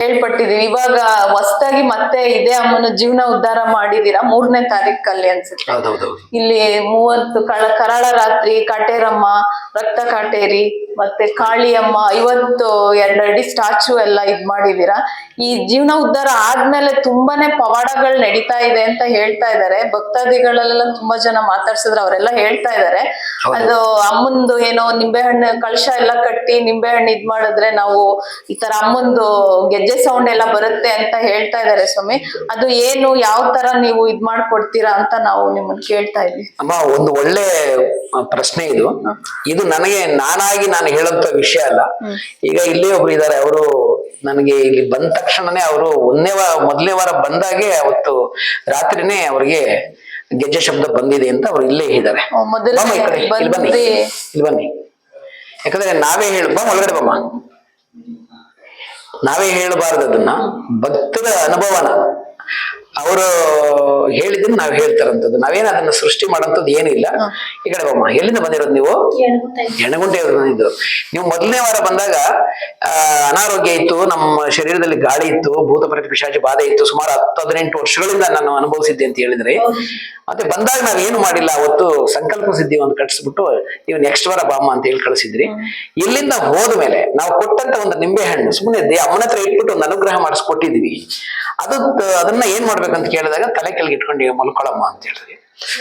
ಕೇಳ್ಪಟ್ಟಿದೀವಿ ಇವಾಗ ಹೊಸ್ತಾಗಿ ಮತ್ತೆ ಇದೇ ಅಮ್ಮನ ಜೀವನ ಉದ್ಧಾರ ಮಾಡಿದೀರಾ ಮೂರನೇ ತಾರೀಕಲ್ಲಿ ಅನ್ಸುತ್ತೆ. ಇಲ್ಲಿ ಮೂವತ್ತು ಕಳ ಕರಾಳ ರಾತ್ರಿ ಕಾಟೇರಮ್ಮ ರಕ್ತ ಕಾಟೇರಿ ಮತ್ತೆ ಕಾಳಿಯಮ್ಮ ಐವತ್ತು ಎರಡಡಿ ಸ್ಟ್ಯಾಚು ಎಲ್ಲ ಇದ್ ಮಾಡಿದೀರಾ ಈ ಜೀವನ ಉದ್ಧಾರ ಆದ್ಮೇಲೆ ತುಂಬಾನೇ ಪವಾಡಗಳು ನಡೀತಾ ಇದೆ ಅಂತ ಹೇಳ್ತಾ ಇದ್ದಾರೆ ಭಕ್ತಾದಿಗಳೆಲ್ಲ ತುಂಬಾ ಜನ ಮಾತಾಡ್ಸಿದ್ರೆ ಅವರೆಲ್ಲ ಹೇಳ್ತಾ ಇದ್ದಾರೆ ಅದು ಅಮ್ಮಂದು ಏನೋ ನಿಂಬೆಹಣ್ಣು ಕಳಶ ಎಲ್ಲ ಕಟ್ಟಿ ನಿಂಬೆಹಣ್ಣು ಇದ್ ಮಾಡಿದ್ರೆ ನಾವು ಈ ತರ ಅಮ್ಮಂದು ಗೆಜ್ಜೆ ಸೌಂಡ್ ಎಲ್ಲ ಬರುತ್ತೆ ಅಂತ ಹೇಳ್ತಾ ಇದಾರೆ ಸ್ವಾಮಿ. ಅದು ಏನು ಯಾವ ತರ ನೀವು ಇದ್ ಮಾಡ್ಕೊಡ್ತೀರಾ ಅಂತ ನಾವು ನಿಮ್ಮನ್ನ ಕೇಳ್ತಾ ಇದ್ವಿ. ಅಮ್ಮ ಒಂದು ಒಳ್ಳೆ ಪ್ರಶ್ನೆ ಇದು. ಇದು ನನಗೆ ನಾನಾಗಿ ನಾನು ಹೇಳಂತ ವಿಷಯ ಅಲ್ಲ. ಈಗ ಇಲ್ಲೇ ಒಬ್ರು ಇದ್ದಾರೆ ಅವರು ನನಗೆ ಇಲ್ಲಿ ಬಂದ ತಕ್ಷಣನೇ ಅವರು ಒಂದನೇ ವಾರ ಮೊದಲನೇ ವಾರ ಬಂದಾಗೆ ಅವತ್ತು ರಾತ್ರಿನೇ ಅವ್ರಿಗೆ ಗೆಜ್ಜೆ ಶಬ್ದ ಬಂದಿದೆ ಅಂತ ಅವ್ರು ಇಲ್ಲೇ ಇಲ್ಲಿ ಬನ್ನಿ. ಇಲ್ಲಿ ಬನ್ನಿ. ಯಾಕಂದ್ರೆ ನಾವೇ ಹೇಳ ಬಾ ಒಳಗಡೆ ಬಮ್ಮ ನಾವೇ ಹೇಳಬಾರ್ದು ಅದನ್ನ. ಭಕ್ತರ ಅನುಭವನ. ಅವರು ಹೇಳಿದ್ದನ್ನ ನಾವು ಹೇಳ್ತಾರಂತದ್ದು. ನಾವೇನ ಅದನ್ನ ಸೃಷ್ಟಿ ಮಾಡೋಂಥದ್ದು ಏನಿಲ್ಲ ಈ ಕಡೆ ಬಮ್ಮ ಎಲ್ಲಿಂದ ಬಂದಿರೋದು ನೀವು? ಎಣಗುಂಟೆ ಬಂದಿದ್ದು. ನೀವು ಮೊದಲನೇ ವಾರ ಬಂದಾಗ ಅನಾರೋಗ್ಯ ಇತ್ತು ನಮ್ಮ ಶರೀರದಲ್ಲಿ ಗಾಳಿ ಇತ್ತು ಭೂತ ಪ್ರೇತ ಪಿಶಾಚಿ ಬಾಧೆ ಇತ್ತು ಸುಮಾರು ಹತ್ತು ಹದಿನೆಂಟು ವರ್ಷಗಳಿಂದ ನಾನು ಅನುಭವಿಸಿದ್ದೆ ಅಂತ ಹೇಳಿದ್ರೆ. ಮತ್ತೆ ಬಂದಾಗ ನಾವ್ ಏನು ಮಾಡಿಲ್ಲ ಅವತ್ತು ಸಂಕಲ್ಪ ಸಿದ್ಧಿ ಒಂದು ಕಟ್ಸ್ಬಿಟ್ಟು ನೀವು ನೆಕ್ಸ್ಟ್ ವಾರ ಬಾಮ್ಮ ಅಂತ ಹೇಳಿ ಕಳಿಸಿದ್ರಿ. ಇಲ್ಲಿಂದ ಹೋದ್ಮೇಲೆ ನಾವು ಕೊಟ್ಟಂತ ಒಂದು ನಿಂಬೆ ಹಣ್ಣು ಸುಮ್ಮನೆ ಅಮ್ಮನ ಹತ್ರ ಇಟ್ಬಿಟ್ಟು ಒಂದು ಅನುಗ್ರಹ ಮಾಡಿಸ್ಕೊಟ್ಟಿದ್ವಿ ಅದು ಅದನ್ನ ಏನ್ ಮಾಡ್ಬೇಕಂತ ಕೇಳಿದಾಗ ತಲೆ ಕೆಳಗೆ ಇಟ್ಕೊಂಡು ಮಲ್ಕೊಳಮ್ಮ ಅಂತ ಹೇಳಿದ್ರಿ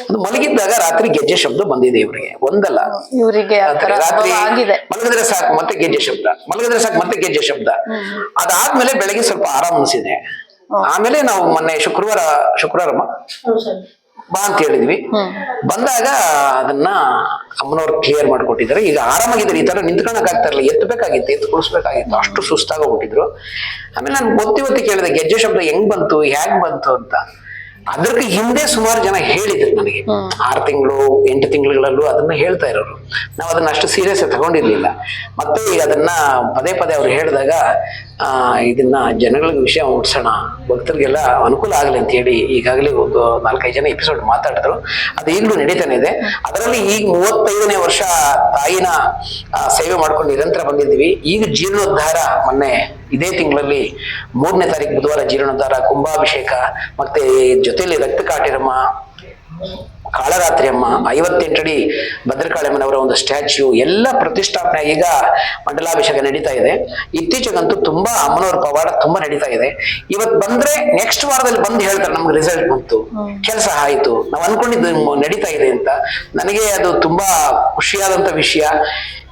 ಅದು ಮಲಗಿದ್ದಾಗ ರಾತ್ರಿ ಗೆಜ್ಜೆ ಶಬ್ದ ಬಂದಿದೆ ಇವರಿಗೆ. ಒಂದಲ್ಲ. ಇವರಿಗೆ ರಾತ್ರಿ ಆಗಿದೆ. ಮಲಗಿದ್ರೆ ಸಾಕು ಮತ್ತೆ ಗೆಜ್ಜೆ ಶಬ್ದ. ಮಲಗಿದ್ರೆ ಸಾಕು ಮತ್ತೆ ಗೆಜ್ಜೆ ಶಬ್ದ. ಅದಾದ್ಮೇಲೆ ಬೆಳಗ್ಗೆ ಸ್ವಲ್ಪ ಆರಾಮ್ ಅನಿಸಿದೆ. ಆಮೇಲೆ ನಾವು ಮೊನ್ನೆ ಶುಕ್ರವಾರ ಶುಕ್ರವಾರಮ್ಮ? ಬಾ ಅಂತ ಹೇಳಿದ್ವಿ. ಬಂದಾಗ ಅದನ್ನ ಅಮ್ಮನವ್ರು ಕ್ಲಿಯರ್ ಮಾಡ್ಕೊಟ್ಟಿದ್ದಾರೆ. ಈಗ ಆರಾಮಾಗಿದ್ದಾರೆ. ಈ ತರ ನಿಂತ್ಕೊಳಕ್ ಆಗ್ತಾ ಇರಲಿಲ್ಲ. ಎತ್ತಬೇಕಾಗಿತ್ತು ಎತ್ತು ಕುಳಿಸ್ಬೇಕಾಗಿತ್ತು ಅಷ್ಟು ಸುಸ್ತಾಗೋಗ್ಬಿಟ್ಟಿದ್ರು. ಆಮೇಲೆ ನಾನು ಗೊತ್ತಿ ಒತ್ತಿ ಕೇಳಿದೆ ಗೆಜ್ಜೆ ಶಬ್ದ ಹೆಂಗ್ ಬಂತು ಹ್ಯಾಗ್ ಬಂತು ಅಂತ. ಅದಕ್ಕೆ ಹಿಂದೆ ಸುಮಾರು ಜನ ಹೇಳಿದ್ರು ನನಗೆ. ಆರು ತಿಂಗಳು ಎಂಟು ತಿಂಗಳುಗಳಲ್ಲೂ ಅದನ್ನ ಹೇಳ್ತಾ ಇರೋರು. ನಾವು ಅದನ್ನ ಅಷ್ಟು ಸೀರಿಯಸ್ ತಗೊಂಡಿರ್ಲಿಲ್ಲ. ಮತ್ತೆ ಈಗ ಅದನ್ನ ಪದೇ ಪದೇ ಅವ್ರು ಹೇಳಿದಾಗ ಇದನ್ನ ಜನಗಳಿಗೆ ವಿಷಯ ಮುಟ್ಸೋಣ ಭಕ್ತರಿಗೆಲ್ಲ ಅನುಕೂಲ ಆಗಲಿ ಅಂತ ಹೇಳಿ ಈಗಾಗಲೇ ಒಂದು ನಾಲ್ಕೈದು ಜನ ಎಪಿಸೋಡ್ ಮಾತಾಡಿದ್ರು. ಅದು ಈಗಲೂ ನಡೀತಾನೆ ಇದೆ. ಅದರಲ್ಲಿ ಈಗ ಮೂವತ್ತೈದನೇ ವರ್ಷ ತಾಯಿನ ಸೇವೆ ಮಾಡ್ಕೊಂಡು ನಿರಂತರ ಬಂದಿದ್ದೀವಿ. ಈಗ ಜೀರ್ಣೋದ್ಧಾರ ಮೊನ್ನೆ ಇದೇ ತಿಂಗಳಲ್ಲಿ ಮೂರನೇ ತಾರೀಕು ಬುಧವಾರ ಜೀರ್ಣೋದ್ಧಾರ, ಕುಂಭಾಭಿಷೇಕ, ಮತ್ತೆ ಜೊತೆಯಲ್ಲಿ ರಕ್ತ ಕಾಟಿರಮ್ಮ ಕಾಳರಾತ್ರಿ ಅಮ್ಮ ಐವತ್ತೆಂಟಡಿ ಭದ್ರಕಾಳಮ್ಮನವರ ಒಂದು ಸ್ಟ್ಯಾಚ್ಯೂ ಎಲ್ಲ ಪ್ರತಿಷ್ಠಾಪನೆ ಈಗ ಮಂಡಲಾಭಿಷೇಕ ನಡೀತಾ ಇದೆ. ಇತ್ತೀಚೆಗಂತೂ ತುಂಬಾ ಅಮ್ಮನವರ ಪವಾಡ ತುಂಬಾ ನಡೀತಾ ಇದೆ. ಇವತ್ ಬಂದ್ರೆ ನೆಕ್ಸ್ಟ್ ವಾರದಲ್ಲಿ ಬಂದು ಹೇಳ್ತಾರೆ ನಮ್ಗೆ ರಿಸಲ್ಟ್ ಬಂತು. ಕೆಲಸ ಆಯ್ತು. ನಾವು ಅನ್ಕೊಂಡಿದ್ದು ನಡೀತಾ ಇದೆ ಅಂತ. ನನಗೆ ಅದು ತುಂಬಾ ಖುಷಿಯಾದಂತ ವಿಷಯ.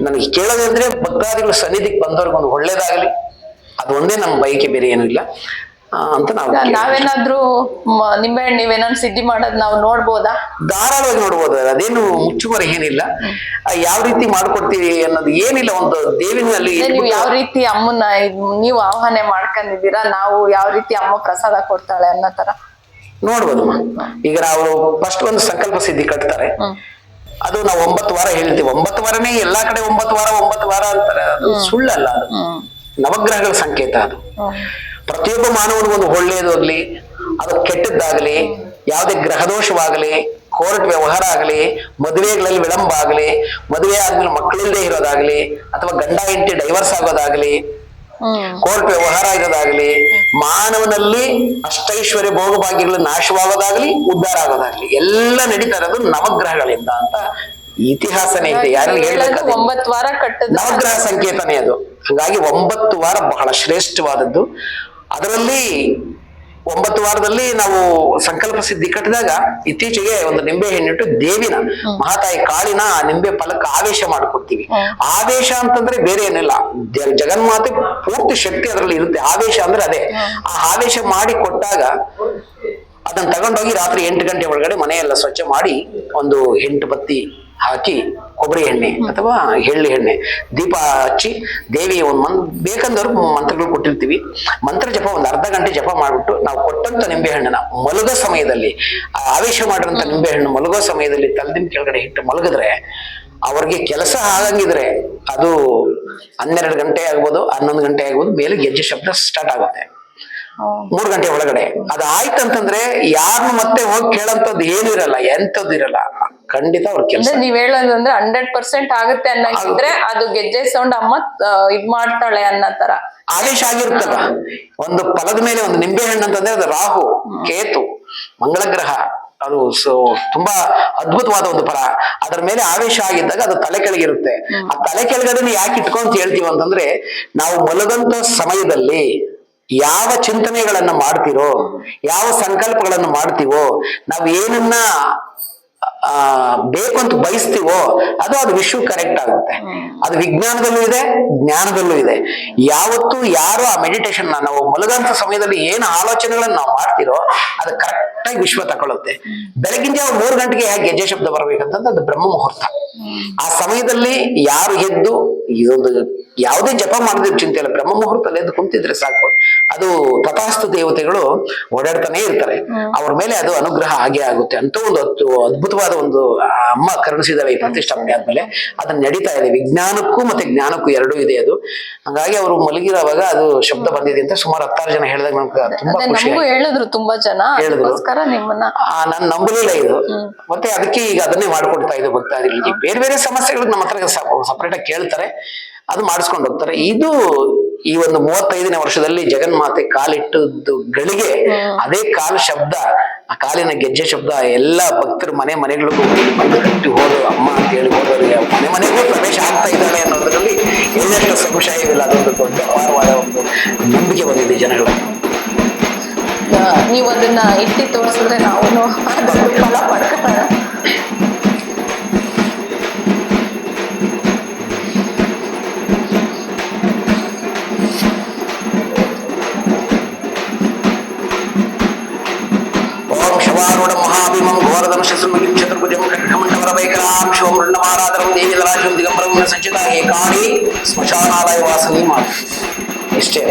ನನಗೆ ಕೇಳೋದಂದ್ರೆ ಭಕ್ತಾದಿಗಳು ಸನ್ನಿಧಿಗೆ ಬಂದವ್ರಿಗೆ ಒಂದು ಒಳ್ಳೇದಾಗಲಿ. ಅದು ಒಂದೇ ನಮ್ಮ ಬಯಕೆ ಬೇರೆ ಏನೂ ಇಲ್ಲ. ಅಂತ ನಾವು. ನಾವೇನಾದ್ರೂ ನಿಂಬೆಹಣ್ಣು ನೀವೇನಾದ್ರು ಸಿದ್ಧಿ ಮಾಡೋದ್ ನಾವು ನೋಡ್ಬೋದಾ? ಧಾರಾಳವಾಗಿ ನೋಡ್ಬೋದು ಅದೇನು ಮುಚ್ಚುಮರೆ ಏನಿಲ್ಲ. ಯಾವ ರೀತಿ ಮಾಡ್ಕೊಡ್ತೀವಿ ಅನ್ನೋದು ಏನಿಲ್ಲ ಒಂದು ದೇವಿನಲ್ಲಿ ನೀವು ಯಾವ ರೀತಿ ಅಮ್ಮನ್ನ ನೀವು ಆಹ್ವಾನ ಮಾಡ್ಕೊಂಡಿದ್ದೀರಾ ನಾವು ಯಾವ ರೀತಿ ಅಮ್ಮ ಪ್ರಸಾದ ಕೊಡ್ತಾಳೆ ಅನ್ನೋ ತರ? ನೋಡ್ಬೋದು. ಈಗ ನಾವು ಫಸ್ಟ್ ಒಂದು ಸಂಕಲ್ಪ ಸಿದ್ಧಿ ಕಟ್ತಾರೆ. ಅದು ನಾವು ಒಂಬತ್ತು ವಾರ ಹೇಳ್ತೀವಿ. ಒಂಬತ್ತು ವಾರನೇ ಎಲ್ಲಾ ಕಡೆ ಒಂಬತ್ತು ವಾರ ಒಂಬತ್ತು ವಾರ ಅಂತಾರೆ. ಅದು ಸುಳ್ಳಲ್ಲ ಅದು. ನವಗ್ರಹಗಳ ಸಂಕೇತ ಅದು. ಪ್ರತಿಯೊಬ್ಬ ಮಾನವನಿಗೆ ಒಂದು ಒಳ್ಳೆಯದಾಗ್ಲಿ ಅದು ಕೆಟ್ಟದ್ದಾಗಲಿ ಯಾವುದೇ ಗ್ರಹದೋಷವಾಗಲಿ ಕೋರ್ಟ್ ವ್ಯವಹಾರ ಆಗಲಿ ಮದುವೆಗಳಲ್ಲಿ ವಿಳಂಬ ಆಗಲಿ ಮದುವೆ ಆದ್ಮೇಲೆ ಮಕ್ಕಳಿಲ್ಲದೆ ಇರೋದಾಗ್ಲಿ ಅಥವಾ ಗಂಡ ಹೆಂಡತಿ ಡೈವರ್ಸ್ ಆಗೋದಾಗ್ಲಿ ಕೋರ್ಟ್ ವ್ಯವಹಾರ ಇರೋದಾಗ್ಲಿ ಮಾನವನಲ್ಲಿ ಅಷ್ಟೈಶ್ವರ್ಯ ಭೋಗಭಾಗ್ಯಗಳು ನಾಶವಾಗೋದಾಗ್ಲಿ ಉದ್ಧಾರ ಆಗೋದಾಗ್ಲಿ ಎಲ್ಲ ನಡೀತಾ ಇರೋದು ನವಗ್ರಹಗಳಿಂದ ಅಂತ ಇತಿಹಾಸನೇ ಇದೆ. ಯಾರು ನವಗ್ರಹ ಸಂಕೇತನೇ ಅದು. ಹಾಗಾಗಿ ಒಂಬತ್ತು ವಾರ ಬಹಳ ಶ್ರೇಷ್ಠವಾದದ್ದು. ಅದರಲ್ಲಿ ಒಂಬತ್ತು ವಾರದಲ್ಲಿ ನಾವು ಸಂಕಲ್ಪ ಸಿದ್ಧಿ ಕಟ್ಟಿದಾಗ ಇತ್ತೀಚೆಗೆ ಒಂದು ನಿಂಬೆ ಹೆಣ್ಣಿಟ್ಟು ದೇವಿನ ಮಹಾತಾಯಿ ಕಾಳಿನ ಆ ನಿಂಬೆ ಫಲಕ್ಕೆ ಆವೇಶ ಮಾಡಿಕೊಡ್ತೀವಿ. ಆವೇಶ ಅಂತಂದ್ರೆ ಬೇರೆ ಏನಿಲ್ಲ. ಜಗನ್ಮಾತೆ ಪೂರ್ತಿ ಶಕ್ತಿ ಅದರಲ್ಲಿ ಇರುತ್ತೆ. ಆವೇಶ ಅಂದ್ರೆ ಅದೇ. ಆ ಆವೇಶ ಮಾಡಿ ಕೊಟ್ಟಾಗ ಅದನ್ನ ತಗೊಂಡೋಗಿ ರಾತ್ರಿ ಎಂಟು ಗಂಟೆ ಒಳಗಡೆ ಮನೆಯೆಲ್ಲ ಸ್ವಚ್ಛ ಮಾಡಿ ಒಂದು ಎಂಟು ಬತ್ತಿ ಹಾಕಿ ಕೊಬ್ಬರಿ ಎಣ್ಣೆ ಅಥವಾ ಎಳ್ಳಿ ಎಣ್ಣೆ. ದೀಪ ಹಚ್ಚಿ ದೇವಿಯ ಒಂದು ಮನ್ ಬೇಕಂದವ್ರು ಮಂತ್ರಗಳು ಕೊಟ್ಟಿರ್ತೀವಿ. ಮಂತ್ರ ಜಪ ಒಂದು ಅರ್ಧ ಗಂಟೆ ಜಪ ಮಾಡ್ಬಿಟ್ಟು ನಾವು ಕೊಟ್ಟಂತ ನಿಂಬೆಹಣ್ಣನ್ನ ಮಲಗೋ ಸಮಯದಲ್ಲಿ ಆ ಆವೇಶ ಮಾಡಿರಂತ ನಿಂಬೆಹಣ್ಣು ಮಲಗೋ ಸಮಯದಲ್ಲಿ ತಲೆದಿನ ಕೆಳಗಡೆ ಇಟ್ಟು ಮಲಗಿದ್ರೆ ಅವ್ರಿಗೆ ಕೆಲಸ ಆಗಂಗಿದ್ರೆ ಅದು ಹನ್ನೆರಡು ಗಂಟೆ ಆಗ್ಬೋದು ಹನ್ನೊಂದು ಗಂಟೆ ಆಗ್ಬೋದು ಮೇಲೆ ಗೆಜ್ಜೆ ಶಬ್ದ ಸ್ಟಾರ್ಟ್ ಆಗುತ್ತೆ. ಮೂರು ಗಂಟೆ ಒಳಗಡೆ. ಅದಾಯ್ತಂತಂದ್ರೆ ಯಾರನ್ನು ಮತ್ತೆ ಹೋಗಿ ಕೇಳಂತದ್ದು ಏನು ಇರಲ್ಲ ಎಂತದ್ದು ಇರಲ್ಲ. ಖಂಡಿತ ಅವ್ರ ಕೆಲಸ. ನೀವ್ ಹೇಳೋದು ಹೇಳೋದಂದ್ರೆ ಹಂಡ್ರೆಡ್ ಪರ್ಸೆಂಟ್ ಆಗುತ್ತೆ ಅನ್ನಿಸಿದ್ರೆ ಅದು ಗೆಜ್ಜೆ ಸೌಂಡ್ ಅಮ್ಮ ಇದ್ ಮಾಡ್ತಾಳೆ ಅನ್ನೋ ತರ. ಆದೇಶ ಆಗಿರುತ್ತಲ್ಲ ಒಂದು ಫಲದ ಮೇಲೆ ಒಂದು ನಿಂಬೆ ಹಣ್ಣು ಅಂತಂದ್ರೆ ಅದು ರಾಹು ಕೇತು ಮಂಗಳ ಗ್ರಹ ಅದು ಸೊ ತುಂಬಾ ಅದ್ಭುತವಾದ ಒಂದು ಫಲ ಅದರ ಮೇಲೆ ಆವೇಶ ಆಗಿದ್ದಾಗ ಅದು ತಲೆ ಕೆಳಗಿರುತ್ತೆ. ಆ ತಲೆ ಕೆಳಗಡೆ ಯಾಕೆ ಇಟ್ಕೊಂತ ಹೇಳ್ತೀವಿ ಅಂತಂದ್ರೆ ನಾವು ಮಲಗಂತ ಸಮಯದಲ್ಲಿ ಯಾವ ಚಿಂತನೆಗಳನ್ನ ಮಾಡ್ತಿರೋ ಯಾವ ಸಂಕಲ್ಪಗಳನ್ನು ಮಾಡ್ತೀವೋ ನಾವು ಏನನ್ನ ಆ ಬೇಕು ಅಂತ ಬಯಸ್ತೀವೋ ಅದು ಅದು ವಿಶ್ವ ಕರೆಕ್ಟ್ ಆಗುತ್ತೆ. ಅದು ವಿಜ್ಞಾನದಲ್ಲೂ ಇದೆ ಜ್ಞಾನದಲ್ಲೂ ಇದೆ. ಯಾವತ್ತು ಯಾರು ಆ ಮೆಡಿಟೇಷನ್ ನಾವು ಮಲಗಂತ ಸಮಯದಲ್ಲಿ ಏನು ಆಲೋಚನೆಗಳನ್ನ ನಾವು ಮಾಡ್ತಿರೋ ಅದು ಕರೆಕ್ಟ್ ಆಗಿ ವಿಶ್ವ ತಗೊಳುತ್ತೆ. ಬೆಳಗಿನ ಜಾವ ಮೂರು ಗಂಟೆಗೆ ಯಾಕೆ ಗೆಜ್ಜೆ ಶಬ್ದ ಬರ್ಬೇಕಂತಂದ್ರೆ ಅದು ಬ್ರಹ್ಮ ಮುಹೂರ್ತ. ಆ ಸಮಯದಲ್ಲಿ ಯಾರು ಎದ್ದು ಇದೊಂದು ಯಾವುದೇ ಜಪ ಮಾಡದಿರೋ ಚಿಂತೆ ಇಲ್ಲ ಬ್ರಹ್ಮ ಮುಹೂರ್ತದಲ್ಲಿ ಎದ್ದು ಕುಂತಿದ್ರೆ ಸಾಕು. ಅದು ತಥಾಸ್ತು ದೇವತೆಗಳು ಓಡಾಡ್ತಾನೆ ಇರ್ತಾರೆ. ಅವ್ರ ಮೇಲೆ ಅದು ಅನುಗ್ರಹ ಆಗೇ ಆಗುತ್ತೆ ಅಂತ ಒಂದು ಅದ್ಭುತವಾದ ಒಂದು ಅಮ್ಮ ಕರುಣಿಸಿದಾವೆ ಈ ಪ್ರತಿಷ್ಠಾಪನೆ ಆದ್ಮೇಲೆ. ಅದನ್ನ ನಡೀತಾ ಇದೆ. ವಿಜ್ಞಾನಕ್ಕೂ ಮತ್ತೆ ಜ್ಞಾನಕ್ಕೂ ಎರಡೂ ಇದೆ ಅದು. ಹಂಗಾಗಿ ಅವರು ಮಲಗಿರೋವಾಗ ಅದು ಶಬ್ದ ಬಂದಿದೆ ಅಂತ ಸುಮಾರು ಹತ್ತಾರು ಜನ ಹೇಳಿದಾಗ ನಮ್ಗೆ ತುಂಬಾ ಖುಷಿ ಹೇಳಿದ್ರು ತುಂಬಾ ಜನ. ಹೇಳಿದ್ರು. ನಾನು ನಂಬಲಿಲ್ಲ ಇದು. ಮತ್ತೆ ಅದಕ್ಕೆ ಈಗ ಅದನ್ನೇ ಮಾಡ್ಕೊಡ್ತಾ ಇದು ಭಕ್ತಾದಿಗಳಿಗೆ. ಬೇರೆ ಬೇರೆ ಸಮಸ್ಯೆಗಳು ನಮ್ಮ ಹತ್ರ ಸಪರೇಟ್ ಆಗಿ ಕೇಳ್ತಾರೆ. ಅದು ಮಾಡಿಸ್ಕೊಂಡು ಹೋಗ್ತಾರೆ. ಇದು ಈ ಒಂದು ಮೂವತ್ತೈದನೇ ವರ್ಷದಲ್ಲಿ ಜಗನ್ಮಾತೆ ಕಾಲಿಟ್ಟದ್ದು ಗಳಿಗೆ ಅದೇ ಕಾಲು ಶಬ್ದ ಆ ಕಾಲಿನ ಗೆಜ್ಜೆ ಶಬ್ದ ಎಲ್ಲ ಭಕ್ತರ ಮನೆ ಮನೆಗಳಿಗೂ ಬಂದು ಕಟ್ಟಿ ಹೋದ್ರು. ಅಮ್ಮ ಅಂತ ಹೇಳಿ ಹೋದವರಿಗೆ ಮನೆ ಮನೆಗೂ ಪ್ರವೇಶ ಆಗ್ತಾ ಇದ್ದಾಳೆ ಅನ್ನೋದ್ರಲ್ಲಿ ಇನ್ನಷ್ಟು ಸಂಶಯವಿಲ್ಲ. ಅದೊಂದು ದೊಡ್ಡ ಅಪಾರವಾದ ಒಂದು ನಂಬಿಕೆ ಬಂದಿದೆ ಜನಗಳು ಆ, ನೀವು ಅದನ್ನ ಇಟ್ಟಿ ತೋರಿಸಿದ್ರೆ ನಾವು ಸಂಚಿತ ಏಕಾಡಿ ಸ್ಮಶಾನಾಲಯ ವಾಸನಿ ಮಾಡಿ ಇಷ್ಟೇ